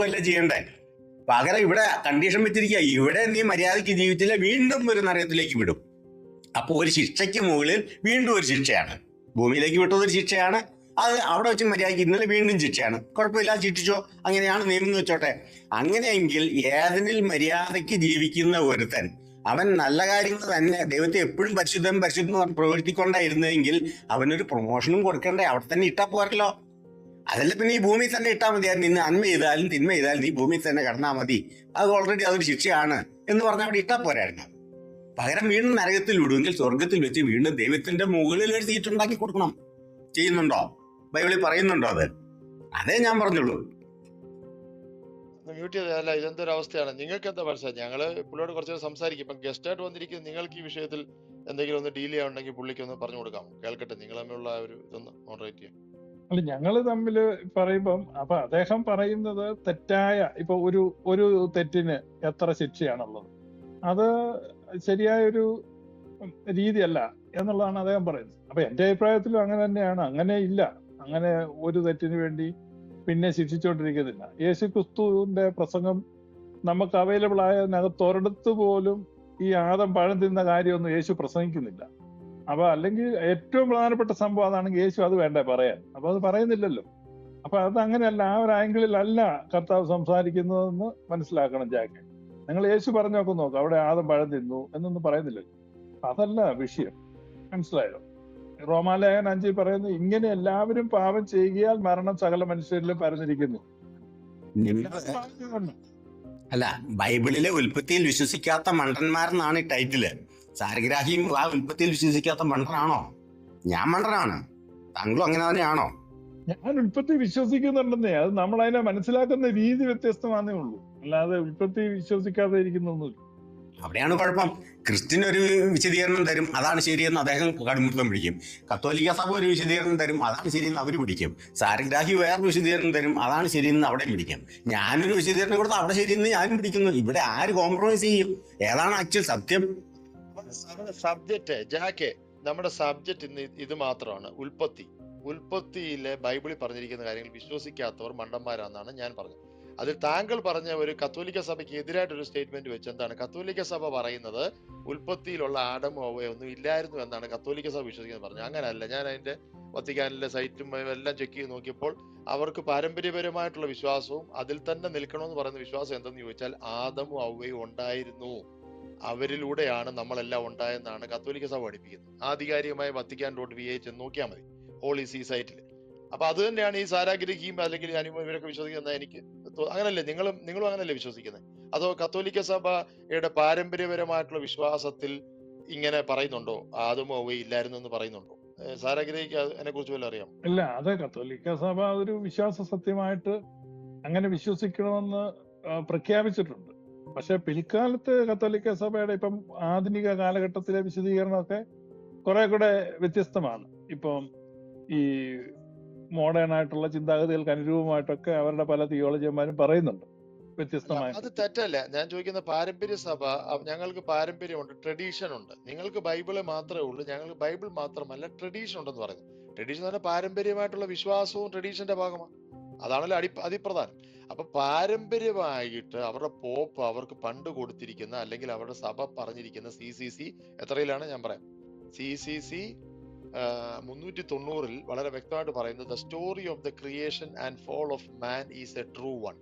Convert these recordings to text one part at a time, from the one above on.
പോവുകയല്ല ചെയ്യണ്ടേ? പകരം ഇവിടെ കണ്ടീഷൻ വെച്ചിരിക്കുക ഇവിടെ നീ മര്യാദയ്ക്ക് ജീവിച്ചില്ല വീണ്ടും ഒരു നരകത്തിലേക്ക് വിടും. അപ്പോൾ ഒരു ശിക്ഷയ്ക്ക് മുകളിൽ വീണ്ടും ഒരു ശിക്ഷയാണ്. ഭൂമിയിലേക്ക് വിട്ടത് ഒരു ശിക്ഷയാണ്. അത് അവിടെ വെച്ച് മര്യാദയ്ക്ക് ഇന്നലെ വീണ്ടും ശിക്ഷയാണ്. കുഴപ്പമില്ല ശിക്ഷിച്ചോ. അങ്ങനെയാണ് നിയമം വെച്ചോട്ടെ. അങ്ങനെയെങ്കിൽ ഏതെങ്കിൽ മര്യാദയ്ക്ക് ജീവിക്കുന്ന ഒരുത്തൻ അവൻ നല്ല കാര്യങ്ങൾ തന്നെ ദൈവത്തെ എപ്പോഴും പരിശുദ്ധം പരിശുദ്ധം പ്രവർത്തിക്കൊണ്ടായിരുന്നെങ്കിൽ അവനൊരു പ്രൊമോഷനും കൊടുക്കണ്ടേ. അവിടെ തന്നെ ഇട്ടാ പോരല്ലോ. അതല്ല പിന്നെ ഈ ഭൂമിയിൽ തന്നെ ഇട്ടാൽ മതിയായിരുന്നു ഇന്ന് അന്മ ചെയ്താലും തിന്മ ചെയ്താലും നീ ഭൂമിയിൽ തന്നെ കിടന്നാൽ മതി. അത് ഓൾറെഡി അതൊരു ശിക്ഷയാണ് എന്ന് പറഞ്ഞാൽ അവിടെ ഇട്ടാൽ പോരായിരുന്നു. പകരം വീണ്ടും നരകത്തിൽ വിടുമെങ്കിൽ സ്വർഗത്തിൽ വെച്ച് വീണ്ടും ദൈവത്തിന്റെ മുകളിൽ ഒരു സീറ്റ് ഉണ്ടാക്കി കൊടുക്കണം. ചെയ്യുന്നുണ്ടോ? ബൈബിളിൽ പറയുന്നുണ്ടോ അത്? അതേ ഞാൻ പറഞ്ഞുള്ളൂ. മ്യൂട്ട് ചെയ്തല്ല ഇതെന്തൊരു അവസ്ഥയാണ്? നിങ്ങൾക്ക് എന്താ മനസ്സിലായി ഞങ്ങൾ പുള്ളിയോട് കുറച്ച് സംസാരിക്കും. ഇപ്പം ഗസ്റ്റ് ആയിട്ട് വന്നിരിക്കുന്ന നിങ്ങൾക്ക് ഈ വിഷയത്തിൽ എന്തെങ്കിലും ഒന്ന് ഡീൽ ചെയ്യാനുണ്ടെങ്കിൽ പുള്ളിക്ക് ഒന്ന് പറഞ്ഞു കൊടുക്കാം. കേൾക്കട്ടെ? നിങ്ങൾ തമ്മിലുള്ള ഒരു ഇതൊന്ന് മോഡറേറ്റ് ചെയ്യാം. അല്ല ഞങ്ങൾ തമ്മിൽ പറയുമ്പം അപ്പൊ അദ്ദേഹം പറയുന്നത് തെറ്റായ ഇപ്പൊ ഒരു ഒരു തെറ്റിന് എത്ര ശിക്ഷയാണുള്ളത്? അത് ശരിയായ ഒരു രീതിയല്ല എന്നുള്ളതാണ് അദ്ദേഹം പറയുന്നത്. അപ്പൊ എന്റെ അഭിപ്രായത്തിലും അങ്ങനെ തന്നെയാണ്. അങ്ങനെ ഇല്ല. അങ്ങനെ ഒരു തെറ്റിന് വേണ്ടി പിന്നെ ശിക്ഷിച്ചുകൊണ്ടിരിക്കുന്നില്ല യേശു ക്രിസ്തുവിന്റെ പ്രസംഗം നമുക്ക് അവൈലബിൾ ആയതിനകത്ത് ഒരിടത്ത് പോലും ഈ ആദം പഴം തിന്ന കാര്യമൊന്നും യേശു പ്രസംഗിക്കുന്നില്ല. അപ്പൊ അല്ലെങ്കിൽ ഏറ്റവും പ്രധാനപ്പെട്ട സംഭവം അതാണെങ്കിൽ യേശു അത് വേണ്ടേ പറയാൻ. അപ്പൊ അത് പറയുന്നില്ലല്ലോ. അപ്പൊ അത് അങ്ങനെയല്ല ആ ഒരു ആംഗിളിലല്ല കർത്താവ് സംസാരിക്കുന്നതെന്ന് മനസ്സിലാക്കണം ജാക്ക്. നിങ്ങൾ യേശു പറഞ്ഞു നോക്കും നോക്കും അവിടെ ആദം പഴം തിന്നു എന്നൊന്നും പറയുന്നില്ലല്ലോ. അതല്ല വിഷയം. മനസ്സിലായോ? റോമാലേഖൻ അഞ്ചിൽ പറയുന്നു ഇങ്ങനെ എല്ലാവരും പാപം ചെയ്യുകയാൽ മരണം സകല മനുഷ്യരിലും പരന്നിരിക്കുന്നു. അല്ല ബൈബിളിലെ ഉൽപ്പത്തിയിൽ വിശ്വസിക്കാത്ത മണ്ടന്മാരെന്നാണ് ഈ ടൈറ്റിൽ. സാരഗ്രാഹിയും ആ ഉൽപ്പത്തിയിൽ വിശ്വസിക്കാത്ത മണ്ടനാണോ? ഞാൻ മണ്ടനാണ്. താങ്കളും അങ്ങനെ തന്നെയാണോ? ഞാൻ ഉൽപ്പത്തി വിശ്വസിക്കുന്നുണ്ടെന്നേ. അത് നമ്മൾ അതിനെ മനസ്സിലാക്കുന്ന രീതി വ്യത്യസ്തമാണേ ഉള്ളൂ. അല്ലാതെ ഉൽപ്പത്തി വിശ്വസിക്കാതെ ഇരിക്കുന്നൊന്നുമില്ല. അവിടെയാണ് കുഴപ്പം. ക്രിസ്ത്യൻ ഒരു വിശദീകരണം തരും അതാണ് ശരിയെന്ന് അദ്ദേഹം കടുമുത്തം പിടിക്കും. കത്തോലിക്ക സഭ ഒരു വിശദീകരണം തരും അതാണ് ശരിയെന്ന് അവർ പിടിക്കും. സാരഗ്രാഹി വേറൊരു വിശദീകരണം തരും അതാണ് ശരിയെന്ന് അവിടെ പിടിക്കും. ഞാനൊരു വിശദീകരണം കൊടുത്ത് അവിടെ ശരിയെന്ന് ഞാനും പിടിക്കുന്നു. ഇവിടെ ആര് കോംപ്രമൈസ് ചെയ്യും? ഏതാണ് ആക്ച്വൽ സത്യം? സബ്ജക്റ്റ് ജാക്കെ നമ്മുടെ സബ്ജക്റ്റ് ഇന്ന് ഇത് മാത്രമാണ്. ഉൽപ്പത്തി. ഉൽപ്പത്തിയിലെ ബൈബിളിൽ പറഞ്ഞിരിക്കുന്ന കാര്യങ്ങൾ വിശ്വസിക്കാത്തവർ മണ്ടന്മാരാണെന്നാണ് ഞാൻ പറഞ്ഞത്. അതിൽ താങ്കൾ പറഞ്ഞ ഒരു കത്തോലിക്ക സഭയ്ക്ക് എതിരായിട്ട് ഒരു സ്റ്റേറ്റ്മെന്റ് വെച്ച് എന്താണ്? കത്തോലിക്ക സഭ പറയുന്നത് ഉൽപ്പത്തിയിലുള്ള ആഡമോ ഒന്നും ഇല്ലായിരുന്നു എന്നാണ് കത്തോലിക്ക സഭ വിശ്വസിക്കുന്നത് പറഞ്ഞു അങ്ങനെയല്ല ഞാൻ അതിന്റെ വത്തിക്കാനിലെ സൈറ്റും എല്ലാം ചെക്ക് ചെയ്ത് നോക്കിയപ്പോൾ അവർക്ക് പാരമ്പര്യപരമായിട്ടുള്ള വിശ്വാസവും അതിൽ തന്നെ നിൽക്കണമെന്ന് പറയുന്ന വിശ്വാസം എന്തെന്ന് ചോദിച്ചാൽ ആദമും അവയും ഉണ്ടായിരുന്നു. അവരിലൂടെയാണ് നമ്മളെല്ലാം ഉണ്ടായെന്നാണ് കത്തോലിക്ക സഭ പഠിപ്പിക്കുന്നത്. ആധികാരികമായി വത്തിക്കാൻ ഡോട്ട് വി എച്ച് നോക്കിയാൽ മതി. ഹോളി സീ സൈറ്റിൽ അപ്പൊ അത് തന്നെയാണ് ഈ സാരാഗ്രഹിയും അല്ലെങ്കിൽ അനുഭവം ഇവരൊക്കെ വിശ്വസിക്കുന്നത് എനിക്ക് അങ്ങനല്ലേ? നിങ്ങളും നിങ്ങളും അങ്ങനല്ലേ വിശ്വസിക്കുന്നത് അതോ കത്തോലിക്ക സഭയുടെ പാരമ്പര്യപരമായിട്ടുള്ള വിശ്വാസത്തിൽ ഇങ്ങനെ പറയുന്നുണ്ടോ? ആദമോ അവ ഇല്ലായിരുന്നു എന്ന് പറയുന്നുണ്ടോ? സാരാഗ്രഹിക്ക് അതിനെ കുറിച്ച് വല്ല അറിയാം ഇല്ല അത് കത്തോലിക്ക സഭ ഒരു വിശ്വാസ സത്യമായിട്ട് അങ്ങനെ വിശ്വസിക്കണമെന്ന് പ്രഖ്യാപിച്ചിട്ടുണ്ട്. പക്ഷെ പിൽക്കാലത്ത് കത്തോലിക്ക സഭയുടെ ഇപ്പം ആധുനിക കാലഘട്ടത്തിലെ വിശദീകരണമൊക്കെ കുറെ കൂടെ വ്യത്യസ്തമാണ്. ഇപ്പം ഈ മോഡേൺ ആയിട്ടുള്ള ചിന്താഗതികൾക്ക് അനുരൂപമായിട്ടൊക്കെ അവരുടെ പല തിയോളജിയന്മാരും പറയുന്നുണ്ട്. വ്യത്യസ്തമായി അത് തെറ്റല്ല. ഞാൻ ചോദിക്കുന്ന പാരമ്പര്യ സഭ ഞങ്ങൾക്ക് പാരമ്പര്യമുണ്ട് ട്രഡീഷൻ ഉണ്ട്. നിങ്ങൾക്ക് ബൈബിൾ മാത്രമേ ഉള്ളൂ ഞങ്ങൾക്ക് ബൈബിൾ മാത്രമല്ല ട്രഡീഷൻ ഉണ്ടെന്ന് പറയുന്നു. ട്രഡീഷൻ പറഞ്ഞാൽ പാരമ്പര്യമായിട്ടുള്ള വിശ്വാസവും ട്രഡീഷന്റെ ഭാഗമാണ്. അതാണല്ലോ അടി അതിപ്രധാനം അപ്പൊ പാരമ്പര്യമായിട്ട് അവരുടെ പോപ്പ് അവർക്ക് പണ്ട് കൊടുത്തിരിക്കുന്ന അല്ലെങ്കിൽ അവരുടെ സഭ പറഞ്ഞിരിക്കുന്ന സി സി സി എത്രയിലാണ് ഞാൻ പറയാം സി സി സി മുന്നൂറ്റി തൊണ്ണൂറിൽ വളരെ വ്യക്തമായിട്ട് പറയുന്നത് the story of the creation and fall of man is a true one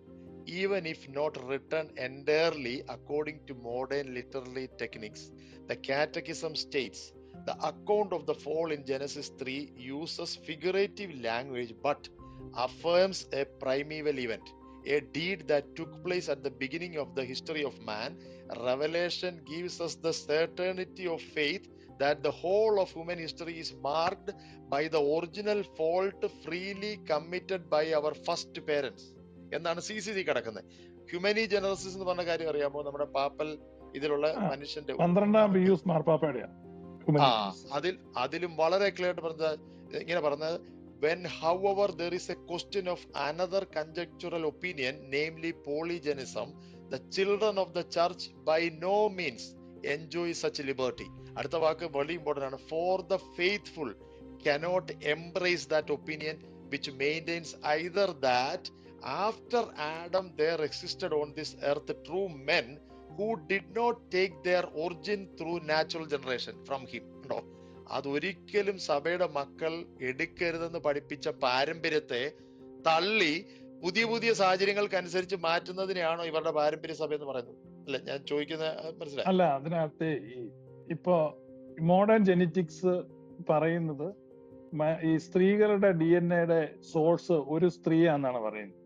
even if not written entirely according to modern literary techniques. The Catechism states the account of the fall in Genesis 3 uses figurative language but affirms a primeval event a deed that took place at the beginning of the history of man revelation gives us the certainty of faith that the whole of human history is marked by the original fault freely committed by our first parents എന്നാണ് C C C കിടക്കുന്നത്? ഹ്യൂമനി ജനറസിസ് എന്ന് പറഞ്ഞ കാര്യം അറിയാമോ? നമ്മുടെ papal ഇതിലുള്ള മനുഷ്യന്റെ പന്ത്രണ്ടാം ആ അതിൽ അതിലും വളരെ ക്ലിയർ ആയിട്ട് പറഞ്ഞ ഇങ്ങനെ പറഞ്ഞത് when however there is a question of another conjectural opinion namely polygenism the children of the church by no means enjoy such liberty അടുത്ത വാക്ക് വളരെ ഇമ്പോർട്ടന്റ് ആണ് for the faithful cannot embrace that opinion which maintains either that after Adam there existed on this earth true men who did not take their origin through natural generation from him ഉണ്ടോ അതൊരിക്കലും സഭയുടെ മക്കൾ എടുക്കരുതെന്ന് പഠിപ്പിച്ച പാരമ്പര്യത്തെ തള്ളി പുതിയ പുതിയ സാഹചര്യങ്ങൾക്കനുസരിച്ച് മാറ്റുന്നതിനെയാണോ ഇവരുടെ പാരമ്പര്യ സഭ എന്ന് പറയുന്നത്? അല്ല? ഞാൻ ചോദിക്കുന്ന മനസ്സിലായി? അല്ല അതിനകത്ത് ഇപ്പോ മോഡേൺ ജെനറ്റിക്സ് പറയുന്നത് ഈ സ്ത്രീകളുടെ ഡി എൻ എയുടെ സോഴ്സ് ഒരു സ്ത്രീയാണെന്നാണ് പറയുന്നത്.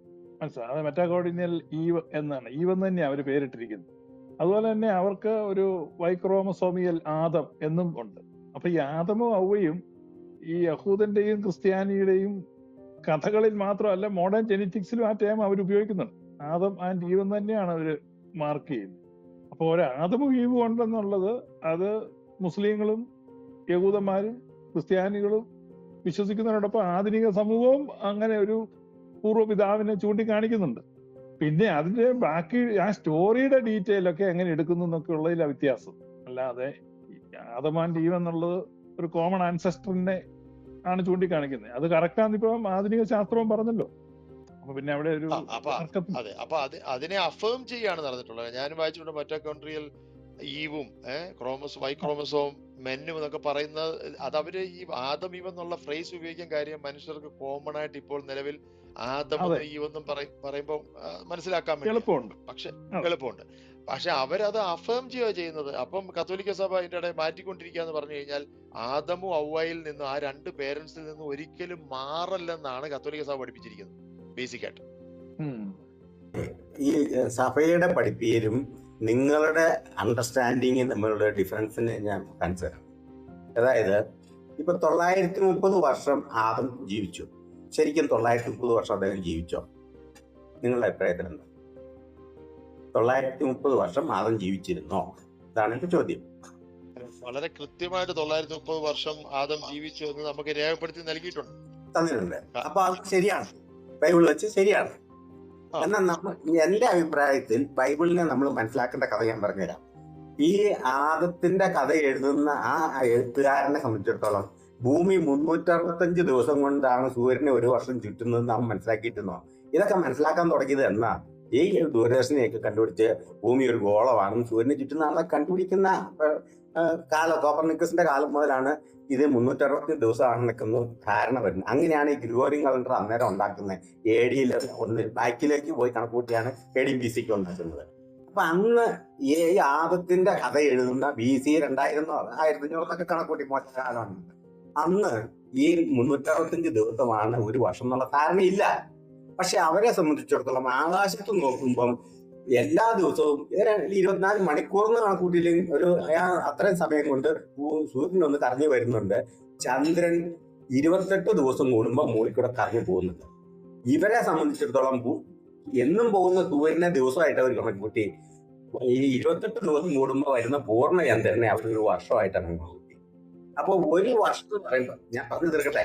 മനസ്സിലായി? അത് മെറ്റാകോർഡിനിയൽ ഈവ് എന്നാണ്. ഈവ് എന്ന് തന്നെയാണ് അവർ പേരിട്ടിരിക്കുന്നത്. അതുപോലെ തന്നെ അവർക്ക് ഒരു വൈക്രോമസോമിയൽ ആദം എന്നും ഉണ്ട്. അപ്പൊ ആദമും ഔവയും ഈ യഹൂദന്റെയും ക്രിസ്ത്യാനിയുടെയും കഥകളിൽ മാത്രമല്ല മോഡേൺ ജെനറ്റിക്സിലും ആ ടേം അവർ ഉപയോഗിക്കുന്നുണ്ട്. ആദം ആൻഡ് ഈവ് തന്നെയാണ് അവർ മാർക്ക് ചെയ്യുന്നത്. അപ്പോൾ ഒരു ആദമും ഈവും ഉണ്ടെന്നുള്ളത് അത് മുസ്ലിങ്ങളും യഹൂദന്മാരും ക്രിസ്ത്യാനികളും വിശ്വസിക്കുന്നതിനോടൊപ്പം ആധുനിക സമൂഹവും അങ്ങനെ ഒരു പൂർവപിതാവിനെ ചൂണ്ടിക്കാണിക്കുന്നുണ്ട്. പിന്നെ അതിന്റെ ബാക്കി ആ സ്റ്റോറിയുടെ ഡീറ്റെയിൽ ഒക്കെ എങ്ങനെ എടുക്കുന്നു എന്നൊക്കെ ഉള്ളതിലാ വ്യത്യാസം. അല്ലാതെ ആദമാൻ ഡീവ് എന്നുള്ളത് ഒരു കോമൺ ആൻസെസ്റ്ററിനെ ആണ് ചൂണ്ടിക്കാണിക്കുന്നത്. അത് കറക്റ്റാന്ന് ഇപ്പൊ ആധുനിക ശാസ്ത്രവും പറഞ്ഞല്ലോ. അപ്പൊ പിന്നെ അവിടെ ഒരു അതെ അപ്പൊ അതിനെ അഫേം ചെയ്യാണ് നടന്നിട്ടുള്ളത്. ഞാനും വായിച്ചിട്ടുണ്ട് മറ്റേ കൺട്രിയിൽ ഈവും ഏഹ് ക്രോമസ് വൈ ക്രോമസോം മെന്നും എന്നൊക്കെ പറയുന്ന അത് അവർ ഈ ആദം ഈവ് എന്നുള്ള ഫ്രേസ് ഉപയോഗിക്കാൻ കാര്യം മനുഷ്യർക്ക് കോമൺ ആയിട്ട് ഇപ്പോൾ നിലവിൽ ആദം ഈവ് എന്നും പറയുമ്പോൾ മനസ്സിലാക്കാൻ എളുപ്പമുണ്ട്. പക്ഷെ. എളുപ്പമുണ്ട്. പക്ഷെ അവരത് അഫേം ചെയ്യുക ചെയ്യുന്നത്. അപ്പം കത്തോലിക്ക സഭ അതിന്റെ ഇടയിൽ മാറ്റിക്കൊണ്ടിരിക്കുക എന്ന് പറഞ്ഞു കഴിഞ്ഞാൽ ആദമും ഔവയിൽ നിന്നും ആ രണ്ട് പേരൻസിൽ നിന്നും ഒരിക്കലും മാറല്ലെന്നാണ് കത്തോലിക്ക സഭ പഠിപ്പിച്ചിരിക്കുന്നത്. ബേസിക് ആയിട്ട്. ഈ സഭയുടെ പഠിപ്പീരും നിങ്ങളുടെ അണ്ടർസ്റ്റാൻഡിങ്ങും തമ്മിലുള്ള ഡിഫറൻസിനെ ഞാൻ കാണിച്ചു തരാം. അതായത് ഇപ്പൊ തൊള്ളായിരത്തി മുപ്പത് വർഷം ആദം ജീവിച്ചു. ശരിക്കും തൊള്ളായിരത്തി മുപ്പത് വർഷം അദ്ദേഹം ജീവിച്ചോ? നിങ്ങളുടെ അഭിപ്രായത്തിൽ എന്താ തൊള്ളായിരത്തി മുപ്പത് വർഷം ആദം ജീവിച്ചിരുന്നോ? ഇതാണ് എന്റെ ചോദ്യം. വളരെ കൃത്യമായിട്ട് തൊള്ളായിരത്തി മുപ്പത് വർഷം ആദം ജീവിച്ചു എന്ന് നമുക്ക് രേഖപ്പെടുത്തി നൽകിയിട്ടുണ്ട്. തന്നിട്ടുണ്ട്. അപ്പൊ അത് ശരിയാണ്. ബൈബിൾ വെച്ച് ശരിയാണ്. എന്നാൽ നമ്മൾ എന്റെ അഭിപ്രായത്തിൽ ബൈബിളിനെ നമ്മൾ മനസ്സിലാക്കേണ്ട കഥ ഞാൻ പറഞ്ഞുതരാം. ഈ ആദത്തിന്റെ കഥ എഴുതുന്ന ആ എഴുത്തുകാരനെ സംബന്ധിച്ചിടത്തോളം ഭൂമി മുന്നൂറ്ററുപത്തഞ്ച് ദിവസം കൊണ്ടാണ് സൂര്യനെ ഒരു വർഷം ചുറ്റുന്നത് നാം മനസ്സിലാക്കിയിട്ടുണ്ടോ? ഇതൊക്കെ മനസ്സിലാക്കാൻ തുടങ്ങിയത് എന്നാ? ഈ ദൂരദർശനെയൊക്കെ കണ്ടുപിടിച്ച് ഭൂമി ഒരു ഗോളമാണ് സൂര്യനെ ചുറ്റുന്ന ആളെ കണ്ടുപിടിക്കുന്ന കാലം കോപ്പർനിക്കസിന്റെ കാലം മുതലാണ് ഇത് മുന്നൂറ്ററുപത്തി ദിവസമാണ് ഒന്ന് ധാരണ വരുന്നത്. അങ്ങനെയാണ് ഈ ഗ്രിഗോറിയൻ കലണ്ടർ അന്നേരം ഉണ്ടാക്കുന്നത്. എ ഡിയിൽ ഒന്ന് ബാക്കിലേക്ക് പോയി കണക്കൂട്ടിയാണ് എ ഡി ബി സിക്ക് ഉണ്ടാക്കുന്നത്. അപ്പൊ അന്ന് ഈ ആദത്തിന്റെ കഥ എഴുതുന്ന ബി സി രണ്ടായിരം ആയിരത്തി അഞ്ഞൂറൊക്കെ കണക്കൂട്ടി മോശ കാലമാണ്. അന്ന് ഈ മുന്നൂറ്ററുപത്തഞ്ച് ദിവസമാണ് ഒരു വർഷം എന്നുള്ള ധാരണയില്ല. പക്ഷെ അവരെ സംബന്ധിച്ചിടത്തോളം ആകാശത്ത് നോക്കുമ്പം എല്ലാ ദിവസവും ഇരുപത്തിനാല് മണിക്കൂറിന് കണക്കൂട്ടിയില്ലെങ്കിൽ ഒരു അത്രയും സമയം കൊണ്ട് സൂര്യൻ ഒന്ന് കറങ്ങി വരുന്നുണ്ട്. ചന്ദ്രൻ ഇരുപത്തെട്ട് ദിവസം കൂടുമ്പോൾ മൂളിക്കൂടെ കറങ്ങി പോകുന്നുണ്ട്. ഇവരെ സംബന്ധിച്ചിടത്തോളം എന്നും പോകുന്ന സൂര്യനെ ദിവസമായിട്ട് അവർ കണക്കൂട്ടി ഈ ഇരുപത്തെട്ട് ദിവസം കൂടുമ്പോൾ വരുന്ന പൂർണ ചന്ദ്രനെ അവർ ഒരു വർഷമായിട്ടാണ് കണക്കൂട്ടി അപ്പോൾ ഒരു വർഷം എന്ന് പറയുമ്പോൾ ഞാൻ പറഞ്ഞു തീർക്കട്ടെ?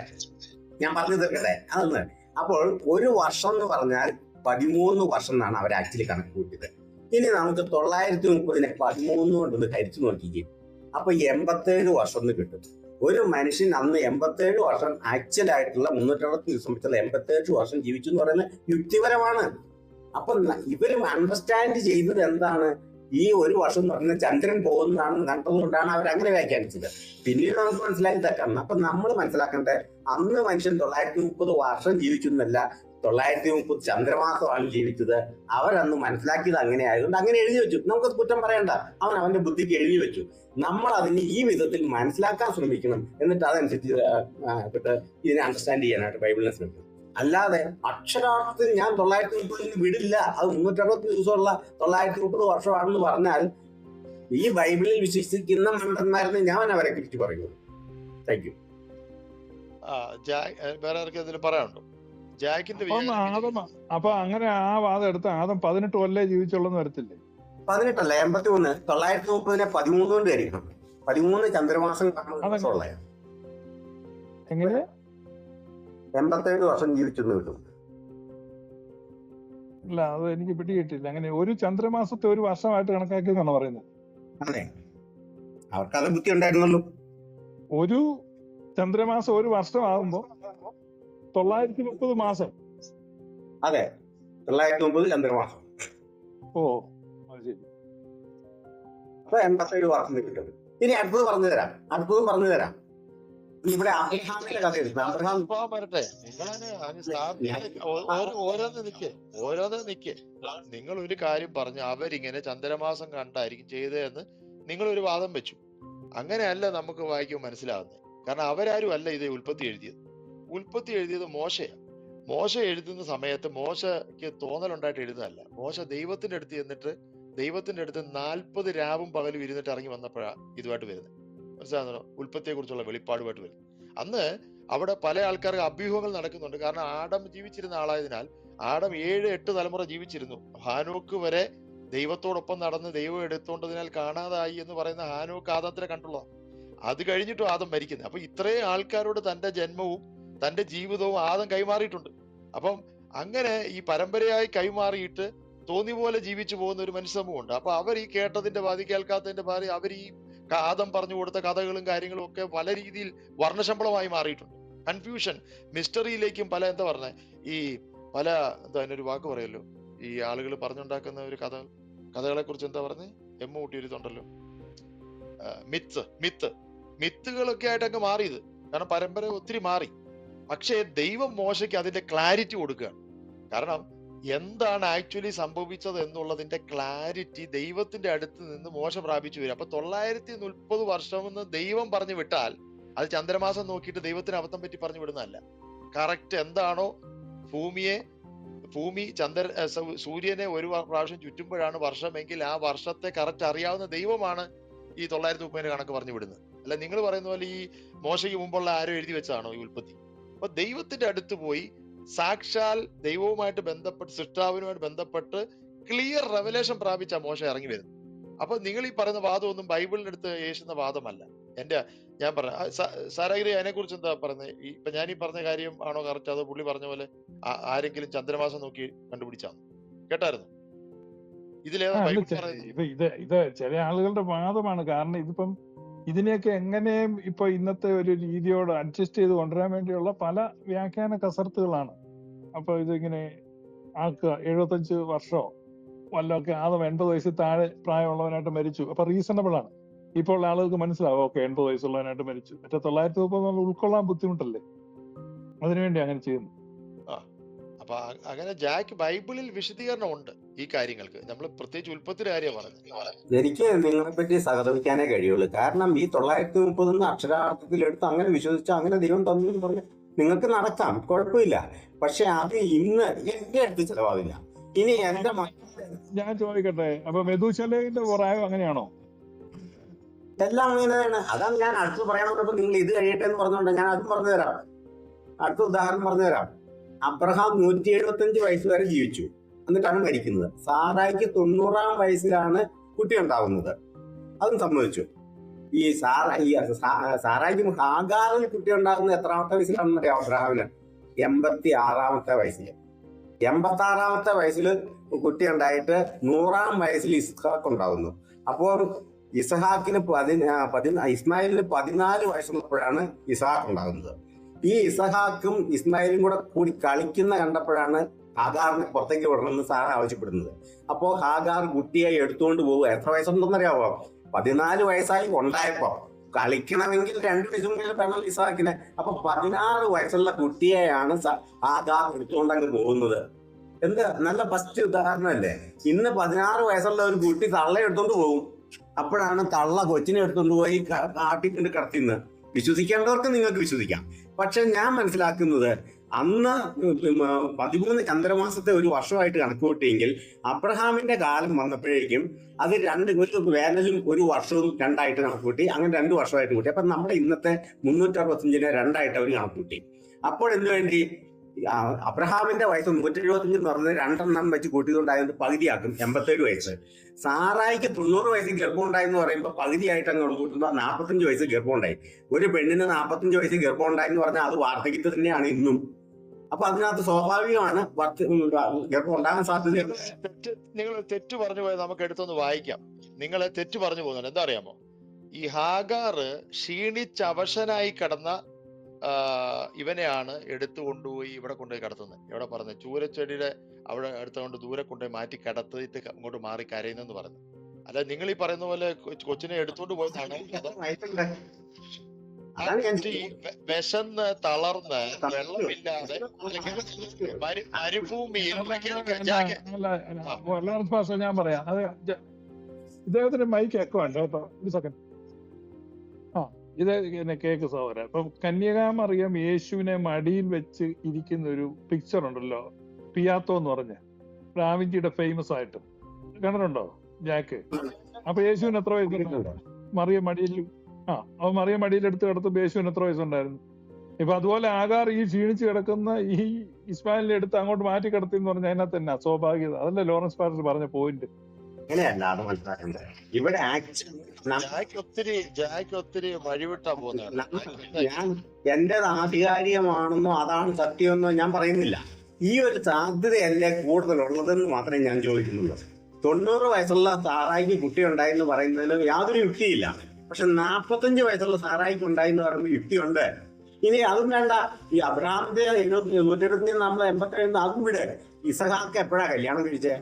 ഞാൻ പറഞ്ഞു തീർക്കട്ടെ? അതൊന്ന്. അപ്പോൾ ഒരു വർഷം എന്ന് പറഞ്ഞാൽ പതിമൂന്ന് വർഷം എന്നാണ് അവർ ആക്ച്വലി കണക്ക് കൂട്ടിയത് ഇനി നമുക്ക് തൊള്ളായിരത്തി മുപ്പതിനെ പതിമൂന്ന് കൊണ്ടൊന്ന് ഹരിച്ചു നോക്കിക്കേ. അപ്പൊ എൺപത്തേഴ് വർഷം എന്ന് കിട്ടും. ഒരു മനുഷ്യൻ അന്ന് എൺപത്തേഴ് വർഷം ആക്ച്വൽ ആയിട്ടുള്ള മുന്നൂറ്ററുപത്തി ദിവസം വെച്ചുള്ള എൺപത്തേഴ് വർഷം ജീവിച്ചു എന്ന് പറയുന്നത് യുക്തിപരമാണ്. അപ്പൊ ഇവരും അണ്ടർസ്റ്റാൻഡ് ചെയ്തത് എന്താണ്? ഈ ഒരു വർഷം എന്ന് പറഞ്ഞാൽ ചന്ദ്രൻ പോകുന്നതാണ് കണ്ടതുകൊണ്ടാണ് അവർ അങ്ങനെ വ്യാഖ്യാനിച്ചത്. പിന്നീട് നമുക്ക് മനസ്സിലാക്കി തെറ്റാണ് അപ്പൊ നമ്മൾ മനസ്സിലാക്കേണ്ടത് അന്ന് മനുഷ്യൻ തൊള്ളായിരത്തി മുപ്പത് വർഷം ജീവിച്ചു എന്നല്ല തൊള്ളായിരത്തി മുപ്പത് ചന്ദ്രമാസമാണ് ജീവിച്ചത്. അവരന്ന് മനസ്സിലാക്കിയത് അങ്ങനെ ആയതുകൊണ്ട് അങ്ങനെ എഴുതി വെച്ചു. നമുക്ക് കുറ്റം പറയണ്ട. അവൻ അവന്റെ ബുദ്ധിക്ക് എഴുതി വെച്ചു. നമ്മൾ അതിനെ ഈ വിധത്തിൽ മനസ്സിലാക്കാൻ ശ്രമിക്കണം. എന്നിട്ട് അതനുസരിച്ച് ഇതിനെ അണ്ടർസ്റ്റാൻഡ് ചെയ്യാനായിട്ട് ബൈബിളിനെ ശ്രമിക്കണം. അല്ലാതെ അക്ഷരാർത്ഥത്തിൽ ഞാൻ തൊള്ളായിരത്തി മുപ്പതിന് വിടില്ല. അത് മുന്നൂറ്ററുപത്തി ദിവസമുള്ള തൊള്ളായിരത്തി മുപ്പത് വർഷമാണെന്ന് പറഞ്ഞാൽ ഈ ബൈബിളിൽ വിശ്വസിക്കുന്ന മണ്ടന്മാരെന്ന് ഞാൻ അവരെ കുറിച്ച് പറയുന്നു. താങ്ക് യു വേറെ ആർക്കും ഇതിൽ പറയാനുണ്ടോ? ജാക്കിന്റെ അപ്പം വിചാരം ആദം അപ്പൊ അങ്ങനെ ആ വാദം എടുത്ത ആദം പതിനെട്ട് കൊല്ലേ ജീവിച്ചുള്ളെന്ന് വരത്തില്ലേ? പതിനെട്ടല്ല എൺപത്തി മൂന്ന് തൊള്ളായിരത്തി മുപ്പതിനെ പതിമൂന്ന് കൊണ്ട് ആയിരിക്കണം പതിമൂന്ന് ചന്ദ്രമാസം എങ്ങനെ? എൺപത്തേഴ് വർഷം ജീവിച്ചെന്ന് കിട്ടും. ഇല്ല അത് എനിക്ക് പിടികിട്ടില്ല അങ്ങനെ ഒരു ചന്ദ്രമാസത്തെ ഒരു വർഷമായിട്ട് കണക്കാക്കി എന്നാണ് പറയുന്നത്? അതെ. അത് ബുദ്ധി ഉണ്ടായിരുന്നുള്ളൂ ഒരു ചന്ദ്രമാസം ഒരു വർഷമാകുമ്പോ തൊള്ളായിരത്തി മുപ്പത് മാസം. അതെ. തൊള്ളായിരത്തി മുപ്പത് ചന്ദ്രമാസം. ഓ ശരി. അപ്പൊ എൺപത്തേഴ് വർഷം കിട്ടും. ഇനി അടുത്തത് പറഞ്ഞു തരാം. അടുത്തതും പറഞ്ഞു തരാം. ഇവിടെ അബ്രഹാമിന്റെ കഥ എടുക്കും അബ്രഹാം ഇപ്പൊ വരട്ടെ. നിങ്ങളതിന് അങ്ങ് സ്ഥാപിച്ച് ഓരോ- ഓരോന്ന് നിക്ക്. ഓരോന്ന് നിക്ക്. നിങ്ങൾ ഒരു കാര്യം പറഞ്ഞു അവരിങ്ങനെ ചന്ദ്രമാസം കണ്ടായിരിക്കും ചെയ്തതെന്ന് നിങ്ങൾ ഒരു വാദം വെച്ചു. അങ്ങനെയല്ല നമുക്ക് വായിക്കുമ്പോൾ മനസ്സിലാവുന്നത്. കാരണം അവരാരും അല്ല ഇത് ഉൽപ്പത്തി എഴുതിയത്. ഉൽപ്പത്തി എഴുതിയത് മോശയാണ്. മോശ എഴുതുന്ന സമയത്ത് മോശയ്ക്ക് തോന്നലുണ്ടായിട്ട് എഴുതുന്നതല്ല. മോശ ദൈവത്തിന്റെ അടുത്ത് ചെന്നിട്ട് ദൈവത്തിന്റെ അടുത്ത് നാൽപ്പത് രാവും പകലും ഇരുന്നിട്ട് ഇറങ്ങി വന്നപ്പോഴാണ് ഇതുമായിട്ട് വരുന്നത്. മനസ്സിലാകുന്നോ ഉൽപ്പത്തിയെ കുറിച്ചുള്ള വെളിപ്പാടുമായിട്ട് വരുന്നത്. അന്ന് അവിടെ പല ആൾക്കാർക്ക് അഭ്യൂഹങ്ങൾ നടക്കുന്നുണ്ട്. കാരണം ആഡം ജീവിച്ചിരുന്ന ആളായതിനാൽ ആഡം ഏഴ് എട്ട് തലമുറ ജീവിച്ചിരുന്നു. ഹാനോക്ക് വരെ ദൈവത്തോടൊപ്പം നടന്ന് ദൈവം എടുത്തോണ്ടതിനാൽ കാണാതായി എന്ന് പറയുന്ന ഹാനോക്ക് ആദത്തിനെ കണ്ടുള്ള അത് കഴിഞ്ഞിട്ടും ആദം മരിക്കുന്നത്. അപ്പൊ ഇത്രയും ആൾക്കാരോട് തന്റെ ജന്മവും തന്റെ ജീവിതവും ആദം കൈമാറിയിട്ടുണ്ട്. അപ്പം അങ്ങനെ ഈ പരമ്പരയായി കൈമാറിയിട്ട് തോന്നി പോലെ ജീവിച്ചു പോകുന്ന ഒരു മനുഷ്യ സമൂഹമുണ്ട് അപ്പൊ അവർ ഈ കേട്ടതിന്റെ ബാധി കേൾക്കാത്തതിന്റെ ബാധി അവർ ഈ ആദം പറഞ്ഞു കൊടുത്ത കഥകളും കാര്യങ്ങളും ഒക്കെ പല രീതിയിൽ വർണശമ്പളമായി മാറിയിട്ടുണ്ട്. കൺഫ്യൂഷൻ മിസ്റ്ററിയിലേക്കും പല എന്താ പറഞ്ഞ ഈ പല എന്താ അതിനൊരു വാക്ക് പറയല്ലോ? ഈ ആളുകൾ പറഞ്ഞുണ്ടാക്കുന്ന ഒരു കഥ കഥകളെ കുറിച്ച് എന്താ പറഞ്ഞേ? എമ്മ കൂട്ടിയിരുത്തുണ്ടല്ലോ മിത്ത് മിത്ത് മിത്തുകളൊക്കെ ആയിട്ടങ്ങ് മാറിയത്. കാരണം പരമ്പര ഒത്തിരി മാറി. പക്ഷേ ദൈവം മോശയ്ക്ക് അതിന്റെ ക്ലാരിറ്റി കൊടുക്കുക. കാരണം എന്താണ് ആക്ച്വലി സംഭവിച്ചത് എന്നുള്ളതിന്റെ ക്ലാരിറ്റി ദൈവത്തിന്റെ അടുത്ത് നിന്ന് മോശം പ്രാപിച്ചു വരും. അപ്പൊ തൊള്ളായിരത്തി മുപ്പത് വർഷം എന്ന് ദൈവം പറഞ്ഞു വിട്ടാൽ അത് ചന്ദ്രമാസം നോക്കിയിട്ട് ദൈവത്തിന് അബദ്ധം പറ്റി പറഞ്ഞു വിടുന്നതല്ല. കറക്റ്റ് എന്താണോ? ഭൂമിയെ ഭൂമി ചന്ദ്ര സൂര്യനെ ഒരു പ്രാവശ്യം ചുറ്റുമ്പോഴാണ് വർഷമെങ്കിൽ ആ വർഷത്തെ കറക്റ്റ് അറിയാവുന്ന ദൈവമാണ് ഈ തൊള്ളായിരത്തി മുപ്പതിന്റെ കണക്ക് പറഞ്ഞു വിടുന്നത്. അല്ല നിങ്ങൾ പറയുന്ന പോലെ ഈ മോശയ്ക്ക് മുമ്പുള്ള ആരോ എഴുതി വെച്ചതാണോ ഈ ഉൽപ്പത്തി? അപ്പൊ ദൈവത്തിന്റെ അടുത്ത് പോയി സാക്ഷാൽ ദൈവവുമായിട്ട് ബന്ധപ്പെട്ട് സൃഷ്ടാവിനുമായിട്ട് ബന്ധപ്പെട്ട് ക്ലിയർ റെവലേഷൻ പ്രാപിച്ച മോശ ഇറങ്ങി വരുന്നു അപ്പൊ നിങ്ങൾ ഈ പറയുന്ന വാദമൊന്നും ബൈബിളിന്റെ അടുത്ത് യേശുന്ന വാദമല്ല. എന്റെ ഞാൻ പറഞ്ഞ സാരാഗിരി അതിനെ കുറിച്ച് എന്താ പറയുന്നത്? ഇപ്പൊ ഞാൻ ഈ പറഞ്ഞ കാര്യം ആണോ കറക്റ്റ് അതോ പുള്ളി പറഞ്ഞ പോലെ ആരെങ്കിലും ചന്ദ്രമാസം നോക്കി കണ്ടുപിടിച്ചാന്ന് കേട്ടായിരുന്നു? ഇതിലേതാ ഇത് ഇത് ചില ആളുകളുടെ വാദമാണ്. കാരണം ഇതിപ്പം ഇതിനെയൊക്കെ എങ്ങനെയും ഇപ്പൊ ഇന്നത്തെ ഒരു രീതിയോട് അഡ്ജസ്റ്റ് ചെയ്ത് കൊണ്ടുവരാൻ വേണ്ടിയുള്ള പല വ്യാഖ്യാന കസർത്തുകളാണ്. അപ്പൊ ഇതിങ്ങനെ ആക്കുക. എഴുപത്തഞ്ച് വർഷമോ വല്ലതൊക്കെ ആദ്യം എൺപത് വയസ്സിൽ താഴെ പ്രായമുള്ളവനായിട്ട് മരിച്ചു. അപ്പൊ റീസണബിൾ ആണ്. ഇപ്പോൾ ആളുകൾക്ക് മനസ്സിലാവും ഓക്കെ എൺപത് വയസ്സുള്ളവനായിട്ട് മരിച്ചു. മറ്റേ തൊള്ളായിരത്തി മുപ്പത് നമ്മൾ ഉൾക്കൊള്ളാൻ ബുദ്ധിമുട്ടല്ലേ? അതിനുവേണ്ടി അങ്ങനെ ചെയ്യുന്നു. അപ്പൊ അങ്ങനെ ജാക്ക് ബൈബിളിൽ വിശദീകരണം ഉണ്ട്. ഈ കാര്യങ്ങൾക്ക്. നമ്മൾ പ്രത്യേകിച്ച് ഉൽപ്പത്തിന്റെ കാര്യമാണ് പറഞ്ഞത്. എനിക്ക് നിങ്ങളെ പറ്റി സഹതപിക്കാനേ കഴിയുള്ളൂ. കാരണം ഈ തൊള്ളായിരത്തി മുപ്പതൊന്ന് അക്ഷരാർത്ഥത്തിൽ എടുത്ത് അങ്ങനെ വിശ്വസിച്ച് അങ്ങനെ ദൈവം തന്നു എന്ന് പറഞ്ഞ് നിങ്ങൾക്ക് നടക്കാം. കുഴപ്പമില്ല. പക്ഷെ അത് ഇന്ന് എന്റെ അടുത്ത് ചിലവാകില്ല ഇനി എന്റെ ഞാൻ ചോദിക്കട്ടെ അപ്പൊ മെതുശലേഖന്റെ പ്രായം അങ്ങനെയാണോ? എല്ലാം അങ്ങനെയാണ്. അതാണ് ഞാൻ അടുത്ത് പറയാൻ പറഞ്ഞപ്പോൾ നിങ്ങൾ ഇത് കഴിയട്ടെ എന്ന് പറഞ്ഞുകൊണ്ട് ഞാൻ അതും പറഞ്ഞുതരാം. അടുത്ത ഉദാഹരണം പറഞ്ഞുതരാം. അബ്രഹാം നൂറ്റി എഴുപത്തഞ്ച് വയസ്സ് വരെ ജീവിച്ചു. എന്നിട്ടാണ് മരിക്കുന്നത്. സാറായിക്ക് തൊണ്ണൂറാം വയസ്സിലാണ് കുട്ടി ഉണ്ടാവുന്നത് അതും സംഭവിച്ചു ഈ സാറ ഈ സാറായിക്കും കുട്ടി ഉണ്ടാകുന്നത് എത്രാമത്തെ വയസ്സിലാണെന്ന് അറിയാം അബ്രഹാമിന്? എൺപത്തി ആറാമത്തെ വയസ്സിൽ എൺപത്തി ആറാമത്തെ വയസ്സിൽ കുട്ടി ഉണ്ടായിട്ട് നൂറാം വയസ്സിൽ ഇസ്ഹാക്ക് ഉണ്ടാകുന്നു അപ്പോൾ ഇസഹാക്കിന് പതി പതി ഇസ്മായിലിന് പതിനാല് വയസ്സുള്ളപ്പോഴാണ് ഇസഹാക്ക് ഉണ്ടാകുന്നത് ഈ ഇസഹാക്കും ഇസ്മായിലും കൂടെ കൂടി കളിക്കുന്ന കണ്ടപ്പോഴാണ് ഹാഗാറിനെ പുറത്തേക്ക് വിടണമെന്ന് സാർ ആവശ്യപ്പെടുന്നത്. അപ്പോൾ ഹാഗാർ കുട്ടിയെ എടുത്തുകൊണ്ട് പോവുക എത്ര വയസ്സുണ്ടെന്നറിയാവോ? പതിനാല് വയസ്സായി ഉണ്ടായപ്പോ കളിക്കണമെങ്കിൽ രണ്ട് ദിവസം വേണം ഇസാക്കിനെ അപ്പൊ പതിനാറ് വയസ്സുള്ള കുട്ടിയെയാണ് ഹാഗാർ എടുത്തുകൊണ്ട് അങ്ങ് പോകുന്നത്. എന്ത്? നല്ല ഫസ്റ്റ് ഉദാഹരണം അല്ലേ ഇന്ന് പതിനാറ് വയസ്സുള്ള ഒരു കുട്ടി തള്ള എടുത്തോണ്ട് പോകും. അപ്പോഴാണ് തള്ള കൊച്ചിനെ എടുത്തോണ്ട് പോയി കാട്ടിക്കൊണ്ട് കടത്തിന്ന്. വിശ്വസിക്കേണ്ടവർക്ക് നിങ്ങൾക്ക് വിശ്വസിക്കാം. പക്ഷെ ഞാൻ മനസ്സിലാക്കുന്നത് അന്ന് പതിമൂന്ന് ചന്ദ്രമാസത്തെ ഒരു വർഷമായിട്ട് കണക്കുകൂട്ടിയെങ്കിൽ അബ്രഹാമിന്റെ കാലം വന്നപ്പോഴേക്കും അത് രണ്ട് ഒരു വേനലും ഒരു വർഷവും രണ്ടായിട്ട് കണക്കുകൂട്ടി അങ്ങനെ രണ്ട് വർഷമായിട്ട് കൂട്ടി. അപ്പൊ നമ്മുടെ ഇന്നത്തെ മുന്നൂറ്റി അറുപത്തഞ്ചിനെ രണ്ടായിട്ട് അവർ കണക്കുകൂട്ടി. അപ്പോൾ എന്തു വേണ്ടി? അബ്രഹാമിന്റെ വയസ്സ് നൂറ്റി എഴുപത്തഞ്ച് എന്ന് പറഞ്ഞത് രണ്ടെണ്ണം വെച്ച് കൂട്ടിയതുകൊണ്ടായത് പകുതിയാക്കും എൺപത്തേഴ് വയസ്സ്. സാറായിക്ക് തൊണ്ണൂറ് വയസ്സ് ഗർഭം ഉണ്ടായെന്ന് പറയുമ്പോൾ പകുതിയായിട്ട് അങ്ങ് കൂട്ടുമ്പോൾ നാൽപ്പത്തഞ്ച് വയസ്സ് ഗർഭം ഉണ്ടായി ഒരു പെണ്ണിന് നാൽപ്പത്തഞ്ച് വയസ്സ് ഗർഭം ഉണ്ടായെന്ന് പറഞ്ഞാൽ അത് വാർദ്ധക്യത്തിൽ തന്നെയാണ് ഇന്നും. അപ്പൊ അതിനകത്ത് സ്വാഭാവികമാണ് ഗർഭം ഉണ്ടാകാൻ സാധ്യതയുണ്ട്. തെറ്റ് നിങ്ങൾ തെറ്റ് പറഞ്ഞു പോയത് നമുക്ക് എടുത്തൊന്ന് വായിക്കാം. നിങ്ങൾ തെറ്റ് പറഞ്ഞു പോകുന്നുണ്ട്. എന്താ അറിയാമോ? ഈ ഹാഗാറ് ക്ഷീണിച്ച് അവശനായി കിടന്ന ഇവനെയാണ് എടുത്തു കൊണ്ടുപോയി ഇവിടെ കൊണ്ടുപോയി കടത്തുന്നത്. എവിടെ പറഞ്ഞു? ചൂരച്ചെടിയുടെ അവിടെ എടുത്തുകൊണ്ട് ദൂരെ കൊണ്ടുപോയി മാറ്റി കിടത്തിയിട്ട് ക- ഇങ്ങോട്ട് മാറി കരയുന്നെന്ന് പറഞ്ഞു. അല്ല നിങ്ങൾ ഈ പറയുന്ന പോലെ കൊച്ചിനെ എടുത്തോണ്ട് പോയതാണ്. വിശന്ന് തളർന്ന് വെള്ളമില്ലാതെ മരുഭൂമിയിൽ പാസ്റ്റർ ഞാൻ പറയാം. അത് ജ- ഇദ്ദേഹത്തിന് മൈക്ക് എക്കോ ഉണ്ട് കേട്ടോ. ഒരു സെക്കൻഡ് ആ ഇത് എന്നെ കേക്ക് സഹോദര അപ്പം കന്യകാമറിയം യേശുവിനെ മടിയിൽ വെച്ച് ഇരിക്കുന്ന ഒരു പിക്ചർ ഉണ്ടല്ലോ. പിയാത്തോ എന്ന് പറഞ്ഞ്. ഡാവിഞ്ചിയുടെ ഫേമസ് ആയിട്ട്. കണ്ടിട്ടുണ്ടോ? ജാക്ക്? അപ്പൊ യേശുവിന് എത്ര വയസ്സുണ്ട്? മറിയ മടിയിൽ ആ അവ മറിയ മടിയിലെടുത്ത് കിടത്ത് യേശുവിന് എത്ര വയസ്സുണ്ടായിരുന്നു? ഇപ്പൊ അതുപോലെ ആകാർ ഈ ക്ഷീണിച്ച് കിടക്കുന്ന ഈ ഇസ്മാലിനെ എടുത്ത് അങ്ങോട്ട് മാറ്റി കിടത്തി എന്ന് പറഞ്ഞാൽ അതിനകത്ത് തന്നെ സ്വാഭാവികത. അതല്ലേ ലോറൻസ് പാരസ് പറഞ്ഞ പോയിന്റ് അങ്ങനെയല്ല അത് മനസ്സിലാക്കേണ്ടത് ഇവിടെ ജാക്ക് ഒത്തിരി ജാക്ക് ഒത്തിരി വഴിവിട്ടാ പോകുന്നത് ഞാൻ എന്റേത് ആധികാരികമാണെന്നോ അതാണ് സത്യമെന്നോ ഞാൻ പറയുന്നില്ല. ഈ ഒരു സാധ്യതയല്ലേ കൂടുതലുള്ളതെന്ന് മാത്രമേ ഞാൻ ചോദിക്കുന്നുള്ളൂ. തൊണ്ണൂറ് വയസ്സുള്ള സാറായിക്ക് കുട്ടി എന്ന് പറയുന്നതിൽ യാതൊരു യുക്തിയില്ല. പക്ഷെ നാൽപ്പത്തഞ്ച് വയസ്സുള്ള സാറായിക്ക് ഉണ്ടായെന്ന് യുക്തി യുക്തിയുണ്ട്. ഇനി അതും വേണ്ട. ഈ അബ്രാമിന്റെ നൂറ്റിരുപത്തി നമ്മൾ എൺപത്തിരണ്ട് അതും വിട്. ഇസഹാക്ക് എപ്പോഴാ കല്യാണം കഴിച്ചേ?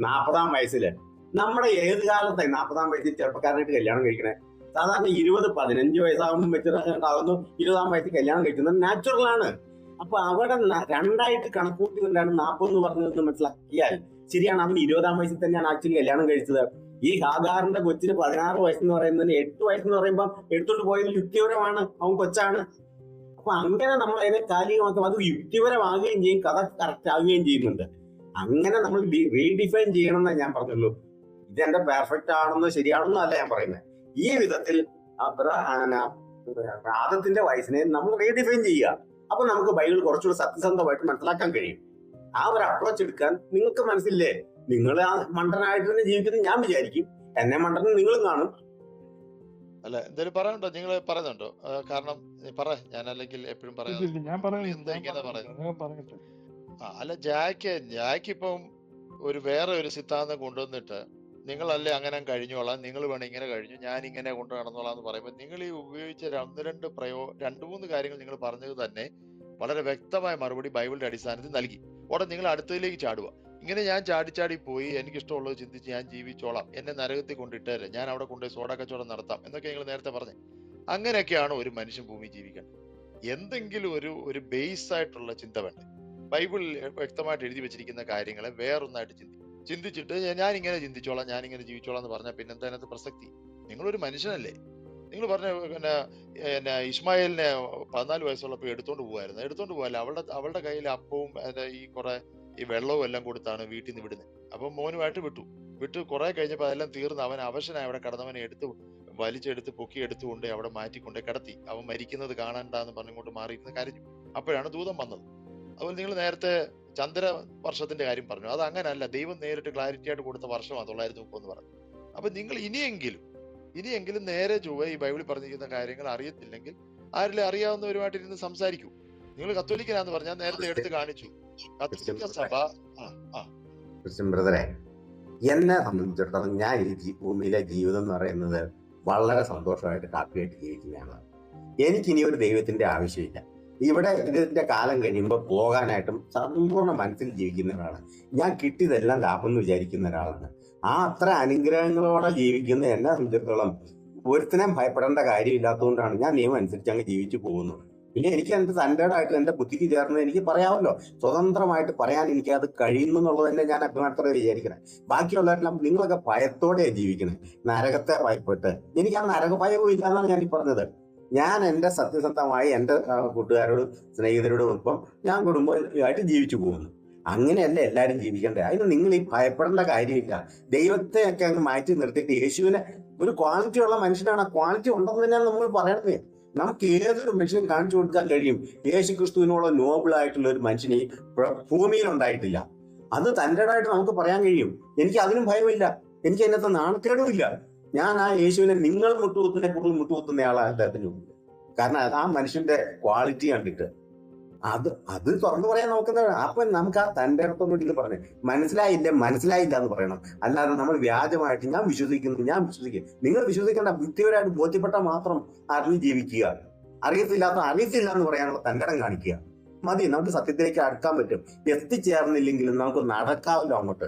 നാൽപ്പതാം വയസ്സിൽ. നമ്മുടെ ഏത് കാലത്തായി നാൽപ്പതാം വയസ്സിൽ ചെറുപ്പക്കാരനായിട്ട് കല്യാണം കഴിക്കണേ? സാധാരണ ഇരുപത് പതിനഞ്ച് വയസ്സാകുമ്പോൾ വെച്ചിട്ടാകുന്നു ഇരുപതാം വയസ്സിൽ കല്യാണം കഴിക്കുന്നത് നാച്ചുറൽ ആണ്. അപ്പൊ അവിടെ രണ്ടായിട്ട് കണക്കൂട്ടി കൊണ്ടാണ് നാൽപ്പത് എന്ന് പറഞ്ഞതെന്ന് മനസ്സിലാക്കിയാൽ ശരിയാണ്. അവൻ ഇരുപതാം വയസ്സിൽ തന്നെയാണ് ആക്ച്വലി കല്യാണം കഴിച്ചത്. ഈ ഹാഗാറിന്റെ കൊച്ചിന് പതിനാറ് വയസ്സെന്ന് പറയുന്നതിന് എട്ട് വയസ്സെന്ന് പറയുമ്പോൾ എടുത്തോണ്ട് പോയത് യുക്തിപരമാണ്. അവൻ കൊച്ചാണ്. അപ്പൊ അങ്ങനെ നമ്മൾ അതിനെ കാലികമാക്കും അത് യുക്തിപരമാകുകയും ചെയ്യും കഥ കറക്റ്റ് ആവുകയും ചെയ്യുന്നുണ്ട്. അങ്ങനെ നമ്മൾ റീഡിഫൈൻ ചെയ്യണം എന്നേ ഞാൻ പറഞ്ഞുള്ളൂ. ഇതെന്റെ പെർഫെക്റ്റ് ആണെന്നോ ശരിയാണെന്നോ അല്ല ഞാൻ പറയുന്നത് ഈ വിധത്തിൽ രാധത്തിന്റെ വയസ്സിനെ നമ്മൾ റീഡിഫൈൻ ചെയ്യുക. അപ്പൊ നമുക്ക് ബൈബിൾ കുറച്ചുകൂടി സത്യസന്ധമായിട്ട് മനസ്സിലാക്കാൻ കഴിയും. ആ ഒരു അപ്രോച്ച് എടുക്കാൻ നിങ്ങൾക്ക് മനസ്സില്ലേ? നിങ്ങൾ ആ മണ്ടനായിട്ട് തന്നെ ജീവിക്കുന്നത് ഞാൻ വിചാരിക്കും. എന്നെ മണ്ടൻ നിങ്ങളും കാണും. അല്ല എന്തായാലും പറയണ്ടോ നിങ്ങൾ പറയുന്നുണ്ടോ? കാരണം പറ. ഞാൻ അല്ലെങ്കിൽ എപ്പോഴും പറയാം അല്ല ജാക്ക് ജാക്ക് ഇപ്പം ഒരു വേറെ ഒരു സിദ്ധാന്തം കൊണ്ടുവന്നിട്ട് നിങ്ങളല്ലേ അങ്ങനെ കഴിഞ്ഞോളാം നിങ്ങൾ വേണം ഇങ്ങനെ കഴിഞ്ഞു ഞാൻ ഇങ്ങനെ കൊണ്ട് നടന്നോളാം എന്ന് പറയുമ്പോൾ നിങ്ങൾ ഈ ഉപയോഗിച്ച രണ്ട് രണ്ട് പ്രയോ രണ്ട് മൂന്ന് കാര്യങ്ങൾ നിങ്ങൾ പറഞ്ഞത് തന്നെ വളരെ വ്യക്തമായ മറുപടി ബൈബിളിന്റെ അടിസ്ഥാനത്തിൽ നൽകി. ഉടനെ നിങ്ങൾ അടുത്തതിലേക്ക് ചാടുക. ഇങ്ങനെ ഞാൻ ചാടി ചാടി പോയി എനിക്കിഷ്ടമുള്ളത് ചിന്തിച്ച് ഞാൻ ജീവിച്ചോളാം. എന്നെ നരകത്തിൽ കൊണ്ടിട്ടേരെ. ഞാൻ അവിടെ കൊണ്ടുപോയി സോഡ കച്ചവടം നടത്താം എന്നൊക്കെ നിങ്ങൾ നേരത്തെ പറഞ്ഞു. അങ്ങനെയൊക്കെയാണ് ഒരു മനുഷ്യൻ ഭൂമി ജീവിക്കേണ്ടത് എന്തെങ്കിലും ഒരു ഒരു ബേസ് ആയിട്ടുള്ള ചിന്ത വേണ്ടേ? ബൈബിളിൽ വ്യക്തമായിട്ട് എഴുതി വെച്ചിരിക്കുന്ന കാര്യങ്ങളെ വേറൊന്നായിട്ട് ചിന്തി. ചിന്തിച്ചിട്ട് ഞാൻ- ഇങ്ങനെ ചിന്തിച്ചോളാം ഞാൻ ഇങ്ങനെ ജീവിച്ചോളാം എന്ന് പറഞ്ഞാൽ പിന്നെ എന്താ അതിനകത്ത് പ്രസക്തി? നിങ്ങളൊരു മനുഷ്യനല്ലേ. നിങ്ങൾ പറഞ്ഞ പിന്നെ പിന്നെ ഇസ്മായിലിനെ പതിനാല് വയസ്സുള്ളപ്പോൾ എടുത്തോണ്ട് പോവായിരുന്നു. എടുത്തോണ്ട് പോവല്ല. അവളുടെ അവളുടെ കയ്യിൽ അപ്പവും ഈ കുറെ ഈ വെള്ളവും എല്ലാം കൊടുത്താണ് വീട്ടിൽ നിന്ന് വിടുന്നത് അപ്പം മോനുമായിട്ട് വിട്ടു. വിട്ടു കുറെ കഴിഞ്ഞപ്പോൾ അതെല്ലാം തീർന്ന് അവൻ അവശനായി അവിടെ കടന്നവനെ എടുത്ത് വലിച്ചെടുത്ത് പൊക്കി എടുത്തുകൊണ്ട് അവിടെ മാറ്റിക്കൊണ്ട് കിടത്തി. അവൻ മരിക്കുന്നത് കാണണ്ടാന്ന് പറഞ്ഞുകൊണ്ട് മാറിയിരുന്ന് കരഞ്ഞു. അപ്പോഴാണ് ദൂതം വന്നത്. അതുപോലെ നിങ്ങൾ നേരത്തെ ചന്ദ്ര വർഷത്തിന്റെ കാര്യം പറഞ്ഞു. അത് അങ്ങനല്ല. ദൈവം നേരിട്ട് ക്ലാരിറ്റി ആയിട്ട് കൊടുത്ത വർഷമാണ് തൊള്ളായിരത്തി എന്ന് പറഞ്ഞു അപ്പൊ നിങ്ങൾ ഇനിയെങ്കിലും ഇനിയെങ്കിലും നേരെ ചൊവ്വ ഈ ബൈബിളിൽ പറഞ്ഞിരിക്കുന്ന കാര്യങ്ങൾ അറിയത്തില്ലെങ്കിൽ ആരിലും അറിയാവുന്നവരുമായിട്ട് ഇരുന്ന് സംസാരിക്കൂ. നിങ്ങൾ കത്തോലിക്കനാന്ന് പറഞ്ഞാൽ നേരത്തെ എടുത്ത് കാണിച്ചു. ക്രിസ്ത്യൻ ബ്രദറെ. എന്നെ സംബന്ധിച്ചിടത്തോളം ഞാൻ ഈ ഭൂമിയിലെ ജീവിതം എന്ന് പറയുന്നത് വളരെ സന്തോഷമായിട്ട് ഹാപ്പിയായിട്ട് ജീവിക്കുന്നതാണ് എനിക്കിനി ഒരു ദൈവത്തിന്റെ ആവശ്യമില്ല. ഇവിടെ ഇതിന്റെ കാലം കഴിയുമ്പോൾ പോകാനായിട്ടും സമ്പൂർണ മനസ്സിൽ ജീവിക്കുന്ന ഒരാളാണ്. ഞാൻ കിട്ടിയതെല്ലാം ലാഭം എന്ന് വിചാരിക്കുന്ന ഒരാളാണ്. ആ അത്ര അനുഗ്രഹങ്ങളോടെ ജീവിക്കുന്ന എന്നെ സംബന്ധിച്ചിടത്തോളം ഒരുത്തിനെ ഭയപ്പെടേണ്ട കാര്യമില്ലാത്തതുകൊണ്ടാണ് ഞാൻ നിയമം അനുസരിച്ച് അങ്ങ് ജീവിച്ചു പോകുന്നത്. പിന്നെ എനിക്ക് എന്റെ തന്റെതായിട്ട് എന്റെ ബുദ്ധിക്ക് ചേർന്ന് എനിക്ക് പറയാമല്ലോ. സ്വതന്ത്രമായിട്ട് പറയാൻ എനിക്ക് അത് കഴിയുന്നു എന്നുള്ളത് തന്നെ ഞാൻ അഭിമാനത്തോടെ വിചാരിക്കണേ. ബാക്കിയുള്ളവരെല്ലാം നിങ്ങളൊക്കെ ഭയത്തോടെയാണ് ജീവിക്കണേ. നരകത്തെ ഭയപ്പെട്ട് എനിക്ക് ആ നരക ഭയവും ഇല്ല എന്നാണ് ഞാൻ ഈ പറഞ്ഞത്. ഞാൻ എന്റെ സത്യസന്ധമായി എന്റെ കൂട്ടുകാരോടും സ്നേഹിതരോടും ഒപ്പം ഞാൻ കുടുംബമായിട്ട് ജീവിച്ചു പോകുന്നു. അങ്ങനെയല്ല എല്ലാവരും ജീവിക്കേണ്ടത് അതിന് നിങ്ങൾ ഈ ഭയപ്പെടേണ്ട കാര്യമില്ല. ദൈവത്തെ ഒക്കെ അങ്ങ് മാറ്റി നിർത്തിയിട്ട് യേശുവിനെ ഒരു ക്വാളിറ്റി ഉള്ള മനുഷ്യനാണ്. ആ ക്വാളിറ്റി ഉണ്ടെന്ന് തന്നെയാണ് നമ്മൾ പറയണത്. നമുക്ക് ഏതൊരു മനുഷ്യനും കാണിച്ചു കൊടുക്കാൻ കഴിയും. യേശു ക്രിസ്തുവിനോളം നോബിളായിട്ടുള്ള ഒരു മനുഷ്യന് ഭൂമിയിൽ ഉണ്ടായിട്ടില്ല. അത് തന്റെതായിട്ട് നമുക്ക് പറയാൻ കഴിയും. എനിക്ക് അതിനും ഭയമില്ല. എനിക്ക് അതിനകത്ത് നാണക്കേടും ഇല്ല. ഞാൻ ആ യേശുവിനെ നിങ്ങൾ മുട്ടുകുത്തുന്നെ കൂടുതൽ മുട്ടുകുത്തുന്ന ആളാണ് അദ്ദേഹത്തിന് കാരണം ആ മനുഷ്യന്റെ ക്വാളിറ്റി കണ്ടിട്ട്. അത് അത് തുറന്നു പറയാൻ നോക്കുന്നതാണ് അപ്പൊ നമുക്ക് ആ തന്റെ അടുത്തൊന്നും ഇത് പറഞ്ഞു. മനസ്സിലായില്ല മനസ്സിലായില്ല എന്ന് പറയണം. അല്ലാതെ നമ്മൾ വ്യാജമായിട്ട് ഞാൻ വിശ്വസിക്കുന്നു ഞാൻ വിശ്വസിക്കും. നിങ്ങൾ വിശ്വസിക്കേണ്ട വ്യക്തിപരമായിട്ട് ബോധ്യപ്പെട്ടാൽ മാത്രം അറിഞ്ഞ് ജീവിക്കുക. അറിയത്തില്ലാത്ത അറിയത്തില്ല എന്ന് പറയാനുള്ള തങ്കടം കാണിക്കുക. മതി നമുക്ക് സത്യത്തിലേക്ക് അടുക്കാൻ പറ്റും. എത്തിച്ചേർന്നില്ലെങ്കിലും നമുക്ക് നടക്കാമല്ലോ അങ്ങോട്ട്.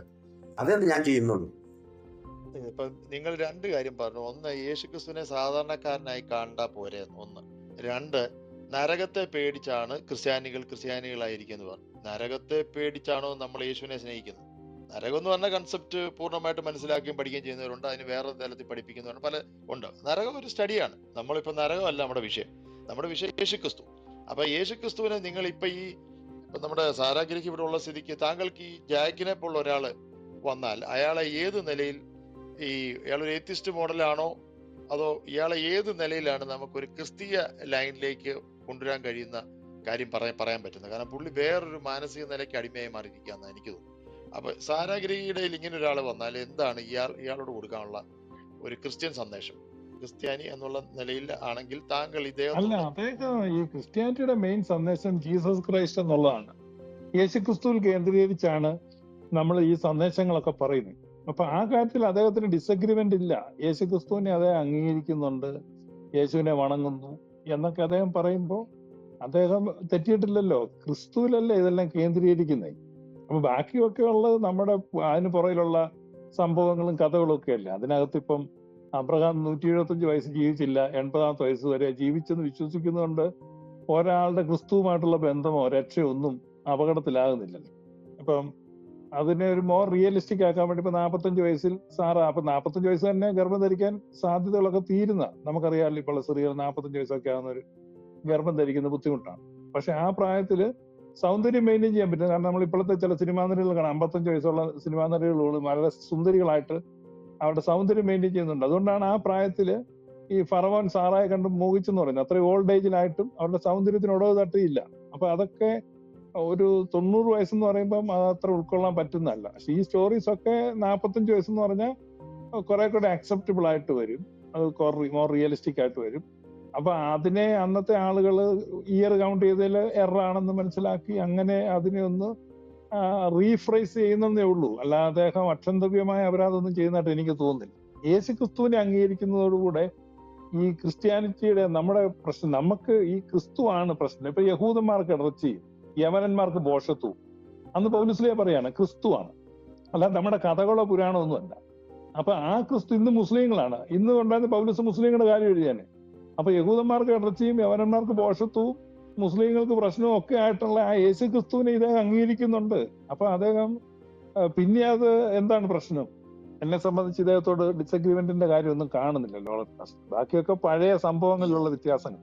അതേ ഞാൻ ചെയ്യുന്നുള്ളൂ. ഇപ്പൊ നിങ്ങൾ രണ്ട് കാര്യം പറഞ്ഞു. ഒന്ന് യേശുക്രിസ്തുവിനെ സാധാരണക്കാരനായി കാണണ്ട പോരെ ഒന്ന്. രണ്ട് നരകത്തെ പേടിച്ചാണ് ക്രിസ്ത്യാനികൾ ക്രിസ്ത്യാനികളായിരിക്കുന്നത് പറഞ്ഞു. നരകത്തെ പേടിച്ചാണോ നമ്മൾ യേശുവിനെ സ്നേഹിക്കുന്നത്? നരകം എന്ന് പറഞ്ഞ കൺസെപ്റ്റ് പൂർണമായിട്ട് മനസ്സിലാക്കുകയും പഠിക്കുകയും ചെയ്യുന്നവരുണ്ട്. അതിന് വേറെ തലത്തിൽ പഠിപ്പിക്കുന്നവരുണ്ട്. പല ഉണ്ട്. നരകം ഒരു സ്റ്റഡിയാണ് നമ്മളിപ്പോൾ നരകമല്ല നമ്മുടെ വിഷയം. നമ്മുടെ വിഷയം യേശുക്രിസ്തു. അപ്പൊ യേശുക്രിസ്തുവിനെ നിങ്ങൾ ഇപ്പൊ ഈ ഇപ്പൊ നമ്മുടെ സാരാഗ്രഹി ഇവിടെ ഉള്ള സ്ഥിതിക്ക് താങ്കൾക്ക് ഈ ജാക്കിനെ പോലുള്ള ഒരാൾ വന്നാൽ അയാളെ ഏത് നിലയിൽ ഈ ഇയാൾ ഒരു ഏത്തിസ്റ്റ് മോഡലാണോ അതോ ഇയാളെ ഏത് നിലയിലാണ് നമുക്കൊരു ക്രിസ്തീയ ലൈനിലേക്ക് കൊണ്ടുവരാൻ കഴിയുന്ന കാര്യം പറയാൻ പറയാൻ പറ്റുന്നത്. കാരണം പുള്ളി വേറൊരു മാനസിക നിലയ്ക്ക് അടിമയായി മാറിയിരിക്കുകയെന്ന് എനിക്ക് തോന്നുന്നു അപ്പൊ സാരാഗ്രഹിയുടെ ഇങ്ങനെ ഒരാൾ വന്നാൽ എന്താണ് ഇയാൾ ഇയാളോട് കൊടുക്കാനുള്ള ഒരു ക്രിസ്ത്യൻ സന്ദേശം? ക്രിസ്ത്യാനി എന്നുള്ള നിലയിൽ ആണെങ്കിൽ താങ്കൾ അല്ല ഇദ്ദേഹം അദ്ദേഹം ഈ ക്രിസ്ത്യാനിറ്റിയുടെ മെയിൻ സന്ദേശം ജീസസ് ക്രൈസ്റ്റ് എന്നുള്ളതാണ്. യേശു ക്രിസ്തുവിൽ കേന്ദ്രീകരിച്ചാണ് നമ്മൾ ഈ സന്ദേശങ്ങളൊക്കെ പറയുന്നത്. അപ്പൊ ആ കാര്യത്തിൽ അദ്ദേഹത്തിന് ഡിസഗ്രിമെന്റ് ഇല്ല. യേശു ക്രിസ്തുവിനെ അദ്ദേഹം അംഗീകരിക്കുന്നുണ്ട്. യേശുവിനെ വണങ്ങുന്നു. എന്നൊക്കെ അദ്ദേഹം പറയുമ്പോൾ അദ്ദേഹം തെറ്റിയിട്ടില്ലല്ലോ. ക്രിസ്തുവിലല്ലേ ഇതെല്ലാം കേന്ദ്രീകരിക്കുന്നത് അപ്പൊ ബാക്കിയൊക്കെ ഉള്ളത് നമ്മുടെ അതിന് പുറകിലുള്ള സംഭവങ്ങളും കഥകളും ഒക്കെ അല്ലേ? അതിനകത്ത് ഇപ്പം അബ്രഹാം നൂറ്റി എഴുപത്തഞ്ച് വയസ്സ് ജീവിച്ചില്ല എൺപതാമത്തെ വയസ്സ് വരെ ജീവിച്ചെന്ന് വിശ്വസിക്കുന്നതുകൊണ്ട് ഒരാളുടെ ക്രിസ്തുവുമായിട്ടുള്ള ബന്ധമോ രക്ഷയോ ഒന്നും അപകടത്തിലാകുന്നില്ലല്ലോ. അപ്പം അതിനെ ഒരു മോർ റിയലിസ്റ്റിക് ആക്കാൻ വേണ്ടി ഇപ്പൊ നാപ്പത്തഞ്ച് വയസ്സിൽ സാറ അപ്പൊ നാപ്പത്തഞ്ച് വയസ്സ് തന്നെ ഗർഭം ധരിക്കാൻ സാധ്യതകളൊക്കെ തീരുന്ന നമുക്കറിയാമല്ലോ ഇപ്പോൾ സ്ത്രീകൾ നാപ്പത്തഞ്ച് വയസ്സൊക്കെ ആകുന്ന ഒരു ഗർഭം ധരിക്കുന്ന ബുദ്ധിമുട്ടാണ്. പക്ഷെ ആ പ്രായത്തിൽ സൗന്ദര്യം മെയിന്റെയിൻ ചെയ്യാൻ പറ്റും. കാരണം നമ്മൾ ഇപ്പോഴത്തെ ചില സിനിമാ നടികൾ കാണാം. അമ്പത്തഞ്ച് വയസ്സുള്ള സിനിമാ നടികൾ വളരെ സുന്ദരികളായിട്ട് അവരുടെ സൗന്ദര്യം മെയിന്റെയിൻ ചെയ്യുന്നുണ്ട്. അതുകൊണ്ടാണ് ആ പ്രായത്തിൽ ഈ ഫറവാൻ സാറായെ കണ്ട് മോഹിച്ചെന്ന് പറയുന്നത്. അത്രയും ഓൾഡ് ഏജിലായിട്ടും അവരുടെ സൗന്ദര്യത്തിന് ഉടവ് തട്ടിയില്ല. അപ്പൊ അതൊക്കെ ഒരു തൊണ്ണൂറ് വയസ്സെന്ന് പറയുമ്പം അത് അത്ര ഉൾക്കൊള്ളാൻ പറ്റുന്നതല്ല. പക്ഷെ ഈ സ്റ്റോറീസ് ഒക്കെ നാൽപ്പത്തഞ്ച് വയസ്സെന്ന് പറഞ്ഞാൽ കുറെ കൂടെ അക്സെപ്റ്റബിൾ ആയിട്ട് വരും. അത് മോർ റിയലിസ്റ്റിക് ആയിട്ട് വരും. അപ്പൊ അതിനെ അന്നത്തെ ആളുകൾ ഇയർ കൗണ്ട് ചെയ്തതിൽ എറാണെന്ന് മനസ്സിലാക്കി അങ്ങനെ അതിനെ ഒന്ന് റീഫ്രൈസ് ചെയ്യുന്നതേ ഉള്ളൂ. അല്ലാതെ അദ്ദേഹം അക്ഷന്തവ്യമായ അപരാധമൊന്നും ചെയ്യുന്നതായിട്ട് എനിക്ക് തോന്നുന്നില്ല. യേശു ക്രിസ്തുവിനെ അംഗീകരിക്കുന്നതോടുകൂടെ ഈ ക്രിസ്ത്യാനിറ്റിയുടെ നമ്മുടെ പ്രശ്നം നമുക്ക് ഈ ക്രിസ്തുവാണ് പ്രശ്നം. ഇപ്പൊ യഹൂദന്മാർക്ക് ഇറച്ചി യമനന്മാർക്ക് ബോഷത്വവും. അന്ന് പൗലുസ്ലിയ പറയാണ് ക്രിസ്തുവാണ്. അല്ല നമ്മുടെ കഥകളോ പുരാണോ ഒന്നുമല്ല അപ്പൊ ആ ക്രിസ്തു ഇന്ന് മുസ്ലിങ്ങളാണ്. ഇന്ന് ഉണ്ടായിരുന്ന പൗലസ് മുസ്ലിങ്ങളുടെ കാര്യം എഴുതിയാനെ അപ്പൊ യഹൂദന്മാർക്ക് ഇടർച്ചയും യവനന്മാർക്ക് ബോഷത്വവും മുസ്ലിങ്ങൾക്ക് പ്രശ്നവും ഒക്കെ ആയിട്ടുള്ള ആ യേശു ക്രിസ്തുവിനെ ഇദ്ദേഹം അംഗീകരിക്കുന്നുണ്ട്. അപ്പൊ അദ്ദേഹം പിന്നെ അത് എന്താണ് പ്രശ്നം? എന്നെ സംബന്ധിച്ച് ഇദ്ദേഹത്തോട് ഡിസഗ്രിമെന്റിന്റെ കാര്യമൊന്നും കാണുന്നില്ലല്ലോ ബാക്കിയൊക്കെ പഴയ സംഭവങ്ങളിലുള്ള വ്യത്യാസങ്ങൾ.